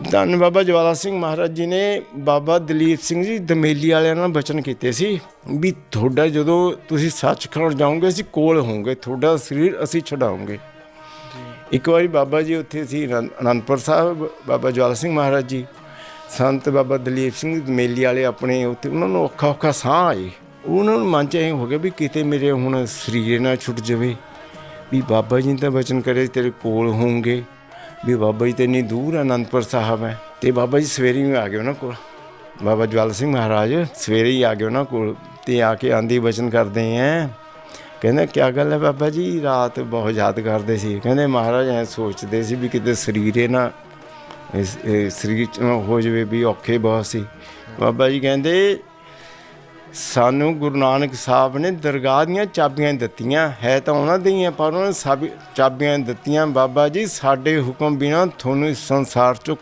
ਧੰਨ ਬਾਬਾ ਜਵਾਲਾ ਸਿੰਘ ਮਹਾਰਾਜ ਜੀ ਨੇ ਬਾਬਾ ਦਲੀਪ ਸਿੰਘ ਜੀ ਦਮੇਲੀ ਵਾਲਿਆਂ ਨਾਲ ਬਚਨ ਕੀਤੇ ਸੀ ਵੀ ਤੁਹਾਡਾ ਜਦੋਂ ਤੁਸੀਂ ਸੱਚਖੰਡ ਜਾਓਗੇ ਅਸੀਂ ਕੋਲ ਹੋਵਾਂਗੇ ਤੁਹਾਡਾ ਸਰੀਰ ਅਸੀਂ ਛਡਾਉਂਗੇ ਇੱਕ ਵਾਰੀ ਬਾਬਾ ਜੀ ਉੱਥੇ ਸੀ ਅਨੰਦ- ਅਨੰਦਪੁਰ ਸਾਹਿਬ ਬਾਬਾ ਜਵਾਲਾ ਸਿੰਘ ਮਹਾਰਾਜ ਜੀ। ਸੰਤ ਬਾਬਾ ਦਲੀਪ ਸਿੰਘ ਦਮੇਲੀ ਵਾਲੇ ਆਪਣੇ ਉੱਥੇ ਉਹਨਾਂ ਨੂੰ ਔਖਾ ਔਖਾ ਸਾਹ ਆਏ। ਉਹਨਾਂ ਨੂੰ ਮਨ ਚ ਐਂ ਹੋ ਗਿਆ ਵੀ ਕਿਤੇ ਮੇਰੇ ਹੁਣ ਸਰੀਰ ਨਾ ਛੁੱਟ ਜਾਵੇ। ਵੀ ਬਾਬਾ ਜੀ ਨੇ ਤਾਂ ਬਚਨ ਕਰੇ ਤੇਰੇ ਕੋਲ ਹੋਣਗੇ ਵੀ ਬਾਬਾ ਜੀ ਤੇ ਇੰਨੀ ਦੂਰ ਅਨੰਦਪੁਰ ਸਾਹਿਬ ਹੈ। ਤੇ ਬਾਬਾ ਜੀ ਸਵੇਰੇ ਹੀ ਆ ਗਏ ਉਹਨਾਂ ਕੋਲ। ਬਾਬਾ ਜਵਾਲ ਸਿੰਘ ਮਹਾਰਾਜ ਸਵੇਰੇ ਹੀ ਆ ਗਏ ਉਹਨਾਂ ਕੋਲ ਤੇ ਆ ਕੇ ਆਂਦੀ ਬਚਨ ਕਰਦੇ ਆ। ਕਹਿੰਦਾ ਕੀ ਗੱਲ ਹੈ ਬਾਬਾ ਜੀ? ਰਾਤ ਬਹੁਤ ਯਾਦ ਕਰਦੇ ਸੀ। ਕਹਿੰਦੇ, ਮਹਾਰਾਜ ਐ ਸੋਚਦੇ ਸੀ ਵੀ ਕਿਤੇ ਸਰੀਰੇ ਨਾ, ਇਸ ਸਰੀਰ ਚ ਨਾ ਹੋ ਜਾਵੇ ਵੀ ਔਖੇ ਬਹੁਤ ਸੀ। ਬਾਬਾ ਜੀ ਕਹਿੰਦੇ ਸਾਨੂੰ ਗੁਰੂ ਨਾਨਕ ਸਾਹਿਬ ਨੇ ਦਰਗਾਹ ਦੀਆਂ ਚਾਬੀਆਂ ਦਿੱਤੀਆਂ। ਹੈ ਤਾਂ ਉਹਨਾਂ ਦੀਆਂ ਪਰ ਉਹਨਾਂ ਨੇ ਸਭ ਚਾਬੀਆਂ ਦਿੱਤੀਆਂ। ਬਾਬਾ ਜੀ, ਸਾਡੇ ਹੁਕਮ ਬਿਨਾ ਤੁਹਾਨੂੰ ਇਸ ਸੰਸਾਰ ਚੋਂ